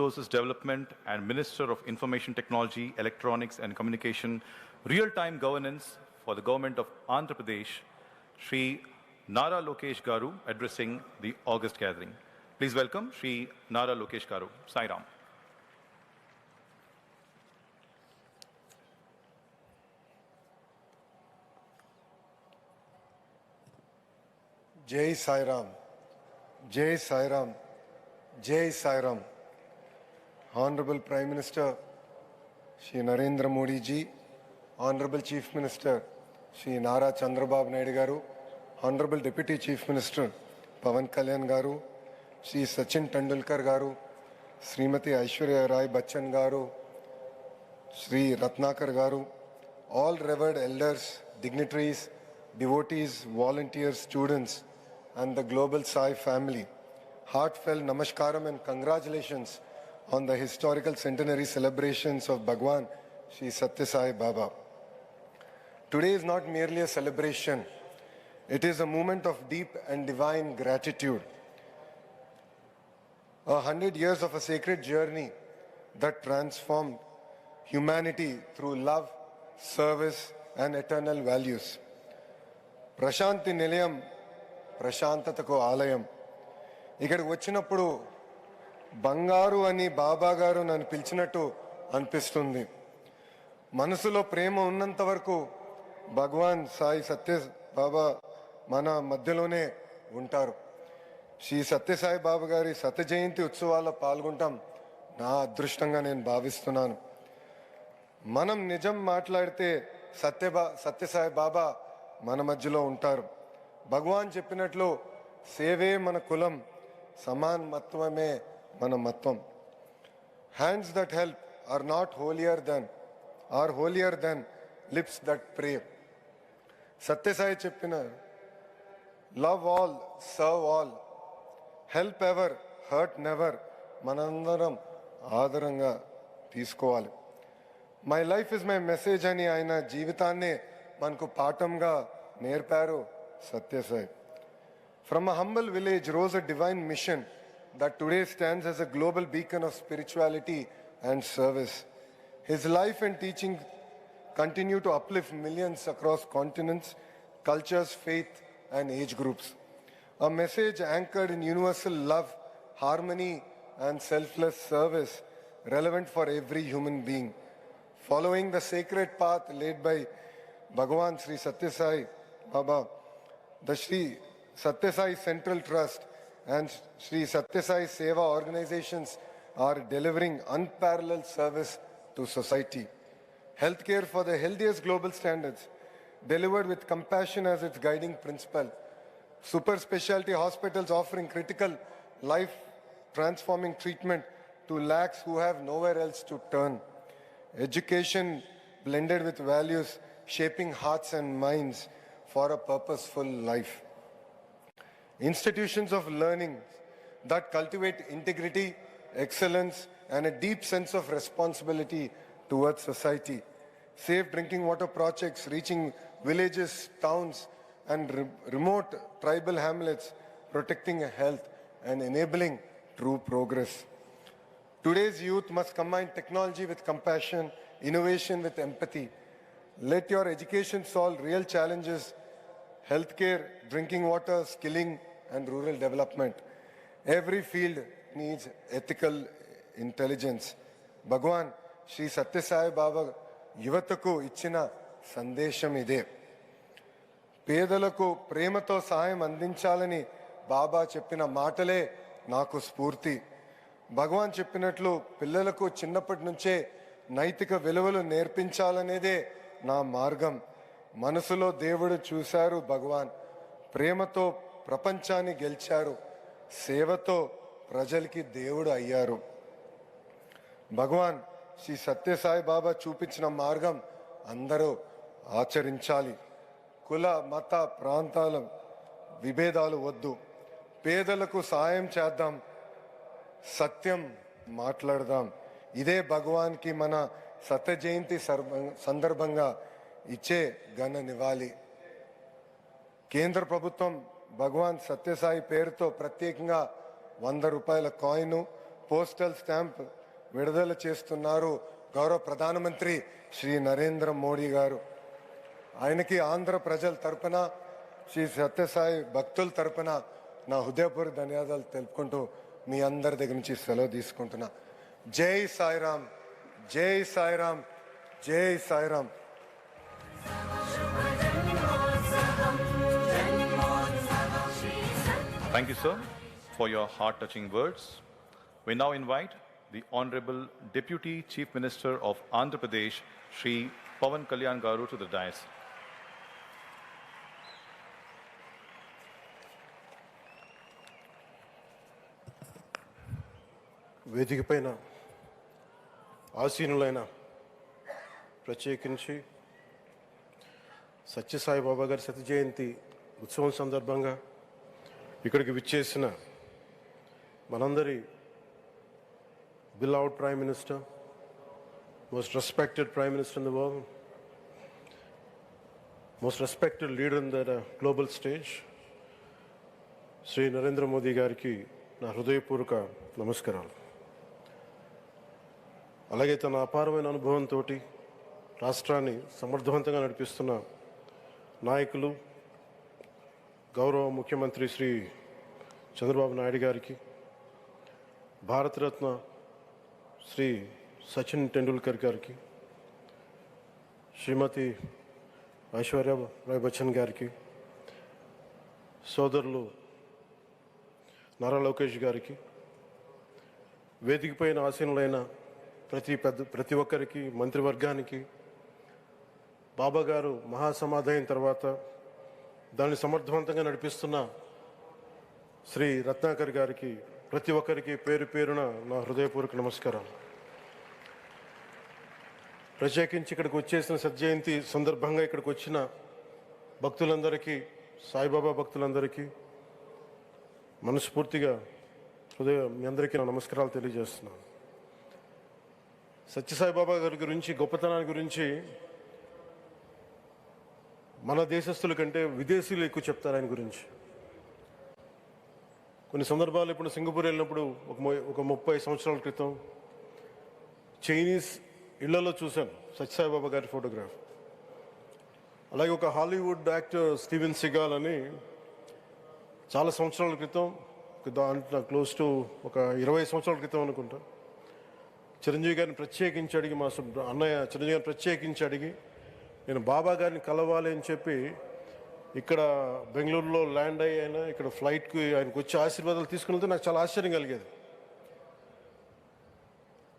Resources Development and Minister of Information Technology, Electronics and Communication, Real-Time Governance for the Government of Andhra Pradesh, Shri Nara Lokesh Garu addressing the August gathering. Please welcome Shri Nara Lokesh Garu. Sai Ram. Jai Sai Ram, Jai Sai Ram, Jai Sai Ram. Honorable Prime Minister Shri Narendra Modi ji, Honorable Chief Minister Shri Nara Chandrababu Naidu garu, Honorable Deputy Chief Minister Pavan Kalyan garu, Shri Sachin Tendulkar garu, Srimati Aishwarya Rai Bachchan garu, Sri Ratnakar garu, all revered elders, dignitaries, devotees, volunteers, students, and the Global Sai family. Heartfelt namaskaram and congratulations on the historical centenary celebrations of Bhagwan Sri Satya Sai Baba. Today is not merely a celebration, it is a moment of deep and divine gratitude. A hundred years of a sacred journey that transformed humanity through love, service, and eternal values. Prashanti నిలయం ప్రశాంతతకు ఆలయం ఇక్కడికి వచ్చినప్పుడు బంగారు అని బాబా గారు నన్ను పిలిచినట్టు అనిపిస్తుంది. మనసులో ప్రేమ ఉన్నంత వరకు భగవాన్ సాయి సత్య బాబా మన మధ్యలోనే ఉంటారు. శ్రీ సత్యసాయి బాబా గారి సత్య జయంతి ఉత్సవాల్లో పాల్గొంటాం నా అదృష్టంగా నేను భావిస్తున్నాను. మనం నిజం మాట్లాడితే సత్యబా సత్యసాయి బాబా మన మధ్యలో ఉంటారు. భగవాన్ చెప్పినట్లు సేవే మన కులం సమానమత్వమే మన మత్వం. Hands that help are not holier than are holier than lips that pray Sathya Sai చెప్పిన love all serve all help ever hurt never మనందరం ఆదరంగా తీసుకోవాలి. My life is my message అని ఆయన జీవితాన్నే మనకు పాఠంగా నేర్పారు Sathya Sai. From a humble village rose a divine mission that today stands as a global beacon of spirituality and service. His life and teaching continue to uplift millions across continents, cultures, faith, and age groups. A message anchored in universal love, harmony, and selfless service, relevant for every human being. Following the sacred path laid by Bhagwan Sri Satyasai Baba, the Sri Satyasai Central Trust and Sri Satyasai Seva organizations are delivering unparalleled service to society healthcare for the healthiest global standards, delivered with compassion as its guiding principle. Super specialty hospitals offering critical life transforming treatment to lakhs who have nowhere else to turn. Education blended with values, shaping hearts and minds for a purposeful life institutions of learning that cultivate integrity, excellence, and a deep sense of responsibility towards society. Safe drinking water projects reaching villages, towns, and re- remote tribal hamlets, protecting health and enabling true progress. Today's youth must combine technology with compassion, innovation with empathy. Let your education solve real challenges healthcare, drinking water, skilling, and rural development. Every field needs ethical intelligence. Bhagawan Sri Sathya Sai యువతకు ఇచ్చిన సందేశం ఇదే పేదలకు ప్రేమతో సహాయం అందించాలని బాబా చెప్పిన మాటలే నాకు స్ఫూర్తి భగవాన్ చెప్పినట్లు పిల్లలకు చిన్నప్పటి నుంచే నైతిక విలువలు నేర్పించాలనేదే నా మార్గం మనసులో దేవుడు చూశారు భగవాన్ ప్రేమతో ప్రపంచాన్ని గెలిచారు. సేవతో ప్రజలకి దేవుడు అయ్యారు. భగవాన్ శ్రీ సత్యసాయి బాబా చూపించిన మార్గం అందరూ ఆచరించాలి. కుల మత ప్రాంతాల విభేదాలు వద్దు. పేదలకు సాయం చేద్దాం. సత్యం మాట్లాడదాం. ఇదే భగవాన్కి మన సత్య జయంతి సందర్భంగా ఇచ్చే ఘన నివాళి. కేంద్ర ప్రభుత్వం భగవాన్ సత్యసాయి పేరుతో ప్రత్యేకంగా వంద రూపాయల కాయిన్ పోస్టల్ స్టాంప్ విడుదల చేస్తున్నారు గౌరవ ప్రధానమంత్రి శ్రీ నరేంద్ర మోడీ గారు. ఆయనకి ఆంధ్ర ప్రజల తరపున శ్రీ సత్యసాయి భక్తుల తరపున నా హృదయపూర్వ ధన్యవాదాలు తెలుపుకుంటూ మీ అందరి దగ్గర నుంచి సెలవు తీసుకుంటున్నా. జై సాయిరామ్ జై సాయిరామ్ జై Sairam. Thank you, sir, for your heart-touching words. We now invite the Honorable Deputy Chief Minister of Andhra Pradesh, Shri Pavan Kalyan Garu, to the dais. వేదిక పైన ఆసీనులైన ప్రత్యేకించి సత్యసాయి బాబా గారి శత జయంతి ఉత్సవం సందర్భంగా ఇక్కడికి విచ్చేసిన మనందరి beloved prime minister most respected prime minister in the world most respected leader in the global stage. Shri Narendra Modi గారికి నా హృదయపూర్వక నమస్కారాలు. అలాగే తన అపారమైన అనుభవంతో రాష్ట్రాన్ని సమర్థవంతంగా నడిపిస్తున్న నాయకులు గౌరవ ముఖ్యమంత్రి శ్రీ చంద్రబాబు నాయుడు గారికి భారతరత్న శ్రీ సచిన్ టెండూల్కర్ గారికి శ్రీమతి ఐశ్వర్య రాయ్ బచ్చన్ గారికి సోదరులు నారా లోకేష్ గారికి వేదికపైన ఆసీనులైన ప్రతి పెద్ద ప్రతి ఒక్కరికి మంత్రివర్గానికి బాబా గారు మహాసమాధి తర్వాత దాన్ని సమర్థవంతంగా నడిపిస్తున్న శ్రీ రత్నాకర్ గారికి ప్రతి ఒక్కరికి పేరు పేరున నా హృదయపూర్వక నమస్కారం ప్రత్యేకించి ఇక్కడికి వచ్చేసిన సజ్జయంతి సందర్భంగా ఇక్కడికి వచ్చిన భక్తులందరికీ సాయిబాబా భక్తులందరికీ మనస్ఫూర్తిగా హృదయ మీ అందరికీ నా నమస్కారాలు తెలియజేస్తున్నాను. సత్యసాయిబాబా గారి గురించి గొప్పతనాన్ని గురించి మన దేశస్తుల కంటే విదేశీయులు ఎక్కువ చెప్తారు ఆయన గురించి. కొన్ని సందర్భాలు ఇప్పుడు సింగపూర్ వెళ్ళినప్పుడు ఒక ఒక ముప్పై సంవత్సరాల క్రితం చైనీస్ ఇళ్ళలో చూశాను సత్యసాయిబాబా గారి ఫోటోగ్రాఫ్. అలాగే ఒక హాలీవుడ్ యాక్టర్ స్టీవెన్ సిగాల్ అని చాలా సంవత్సరాల క్రితం దాంట్లో క్లోజ్ టు ఒక ఇరవై సంవత్సరాల క్రితం అనుకుంటా చిరంజీవి గారిని ప్రత్యేకించి అడిగి మా అన్నయ్య చిరంజీవి గారిని ప్రత్యేకించి అడిగి నేను బాబా గారిని కలవాలి అని చెప్పి ఇక్కడ బెంగళూరులో ల్యాండ్ అయ్యి ఆయన ఇక్కడ ఫ్లైట్కి ఆయనకు వచ్చి ఆశీర్వాదాలు తీసుకుని నాకు చాలా ఆశ్చర్యం కలిగేది.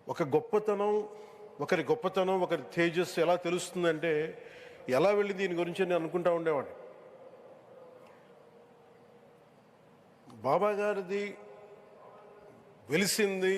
ఒక గొప్పతనం ఒకరి గొప్పతనం ఒకరి తేజస్సు ఎలా తెలుస్తుందంటే ఎలా వెళ్ళి దీని గురించి నేను అనుకుంటా ఉండేవాడిని. బాబా గారిది వెలిసింది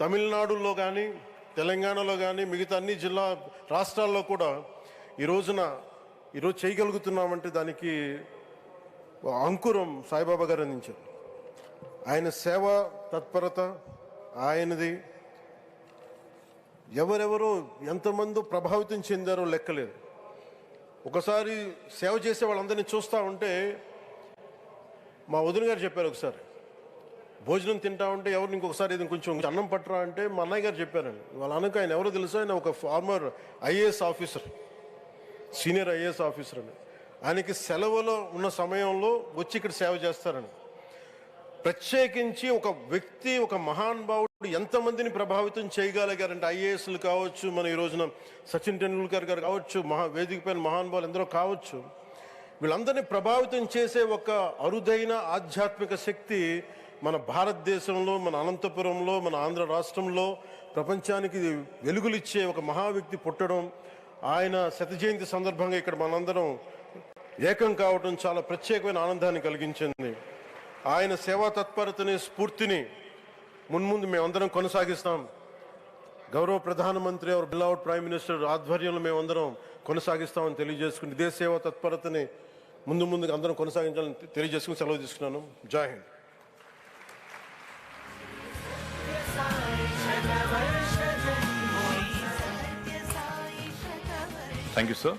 తమిళనాడులో కానీ తెలంగాణలో కానీ మిగతా అన్ని జిల్లా రాష్ట్రాల్లో కూడా ఈ రోజున ఈరోజు చేయగలుగుతున్నామంటే దానికి అంకురం సాయిబాబా గారు అందించారు. ఆయన సేవ తత్పరత ఆయనది ఎవరెవరో ఎంతమంది ప్రభావితం చెందారో లెక్కలేదు. ఒకసారి సేవ చేసే వాళ్ళందరినీ చూస్తూ ఉంటే మా వదిన గారు చెప్పారు ఒకసారి భోజనం తింటా ఉంటే ఎవరు ఇంకొకసారి ఇది కొంచెం అన్నం పట్టరా అంటే మా అన్నయ్య గారు చెప్పారండి. వాళ్ళ అన్నకు ఆయన ఎవరో తెలుసు ఆయన ఒక former IAS officer senior IAS officer అని ఆయనకి సెలవులో ఉన్న సమయంలో వచ్చి ఇక్కడ సేవ చేస్తారని ప్రత్యేకించి ఒక వ్యక్తి ఒక మహానుభావుడు ఎంతమందిని ప్రభావితం చేయగలిగారంటే ఐఏఎస్లు కావచ్చు మన ఈ రోజున సచిన్ టెండూల్కర్ గారు కావచ్చు మహా వేదిక పైన మహానుభావులు ఎందరో కావచ్చు వీళ్ళందరినీ ప్రభావితం చేసే ఒక అరుదైన ఆధ్యాత్మిక శక్తి మన భారతదేశంలో మన అనంతపురంలో మన ఆంధ్ర రాష్ట్రంలో ప్రపంచానికి వెలుగులిచ్చే ఒక మహా వ్యక్తి పుట్టడం ఆయన శత జయంతి సందర్భంగా ఇక్కడ మనందరం ఏకం కావడం చాలా ప్రత్యేకమైన ఆనందాన్ని కలిగించింది. ఆయన సేవా తత్పరతని స్ఫూర్తిని మున్ముందు మేమందరం కొనసాగిస్తాం. గౌరవ ప్రధానమంత్రి అవర్ బిలౌడ్ ప్రైమ్ మినిస్టర్ ఆధ్వర్యంలో మేమందరం కొనసాగిస్తామని తెలియజేసుకుని ఇదే సేవా తత్పరతని ముందు ముందుకు అందరం కొనసాగించాలని తెలియజేసుకుని సెలవు తీసుకున్నాను. జై హింద్. Thank you, sir.